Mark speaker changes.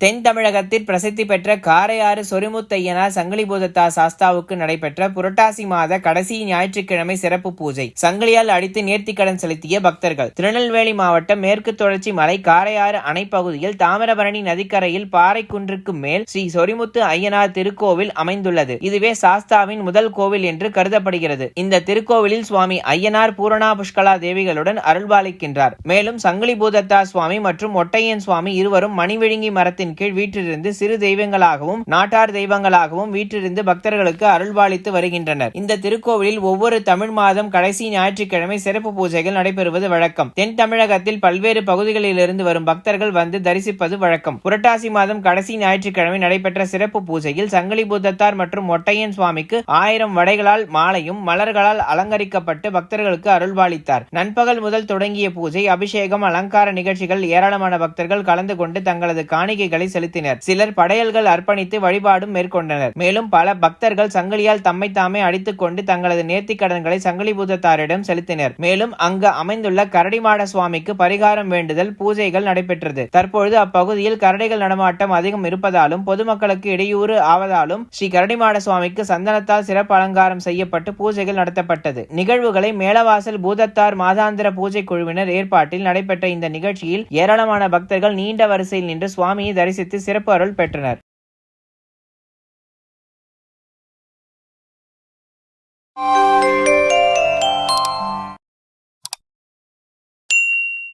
Speaker 1: தென் தமிழகத்தில் பிரசித்தி பெற்ற காரையாறு சொரிமுத்தையனார் சங்கிலிபூதத்தா சாஸ்தாவுக்கு நடைபெற்ற புரட்டாசி மாத கடைசி ஞாயிற்றுக்கிழமை சிறப்பு பூஜை. சங்கிலியால் அடித்து நேர்த்திக்கடன் செலுத்திய பக்தர்கள். திருநெல்வேலி மாவட்டம் மேற்கு தொடர்ச்சி மலை காரையாறு அணை பகுதியில் தாமிரபரணி நதிக்கரையில் பாறைக்குன்றுக்கு மேல் ஸ்ரீ சொரிமுத்து ஐயனார் திருக்கோவில் அமைந்துள்ளது. இதுவே சாஸ்தாவின் முதல் கோவில் என்று கருதப்படுகிறது. இந்த திருக்கோவிலில் சுவாமி ஐயனார் பூரணா புஷ்கலா தேவிகளுடன் அருள்பாலிக்கின்றார் மேலும் சங்கிலிபூதத்தா சுவாமி மற்றும் ஒட்டையன் சுவாமி இருவரும் மணிவிழுங்கி மரத்தின் கீழ் வீற்றிருந்து சிறு தெய்வங்களாகவும் நாட்டார் தெய்வங்களாகவும் வீற்றிருந்து பக்தர்களுக்கு அருள்பாலித்து வருகின்றனர். இந்த திருக்கோவிலில் ஒவ்வொரு தமிழ் மாதம் கடைசி ஞாயிற்றுக்கிழமை சிறப்பு பூஜைகள் நடைபெறுவது வழக்கம். தென் தமிழகத்தில் பல்வேறு பகுதிகளிலிருந்து வரும் பக்தர்கள் வந்து தரிசிப்பது வழக்கம். புரட்டாசி மாதம் கடைசி ஞாயிற்றுக்கிழமை நடைபெற்ற சிறப்பு பூஜையில் சங்கிலி பூதத்தார் மற்றும் ஒட்டையன் சுவாமிக்கு ஆயிரம் வடைகளால் மாலையும் மலர்களால் அலங்கரிக்கப்பட்டு பக்தர்களுக்கு அருள்பாலித்தார். நண்பகல் முதல் தொடங்கிய பூஜை அபிஷேகம் அலங்கார நிகழ்ச்சிகள் ஏராளமான பக்தர்கள் கலந்து கொண்டு தங்களது காணிகைகள் செலுத்தினர். சிலர் படையல்கள் அர்ப்பணித்து வழிபாடும் மேற்கொண்டனர். மேலும் பல பக்தர்கள் சங்கிலியால் தம்மை தாமே அடித்துக் கொண்டு தங்களது நேர்த்திக் கடன்களை சங்கிலி பூதத்தாரிடம் செலுத்தினர். மேலும் அங்கு அமைந்துள்ள கரடிமாட சுவாமிக்கு பரிகாரம் வேண்டுதல் பூஜைகள் நடைபெற்றது. தற்பொழுது அப்பகுதியில் கரடிகள் நடமாட்டம் அதிகம் இருப்பதாலும் பொதுமக்களுக்கு இடையூறு ஆவதாலும் ஸ்ரீ கரடிமாட சுவாமிக்கு சந்தனத்தால் சிறப்பு அலங்காரம் செய்யப்பட்டு பூஜைகள் நடத்தப்பட்டது. நிகழ்வுகளை மேலவாசல் பூதத்தார் மாதாந்திர பூஜை குழுவினர் ஏற்பாட்டில் நடைபெற்ற இந்த நிகழ்ச்சியில் ஏராளமான பக்தர்கள் நீண்ட வரிசையில் நின்று சுவாமியை தரிசித்து சிறப்பு அருள் பெற்றனர். you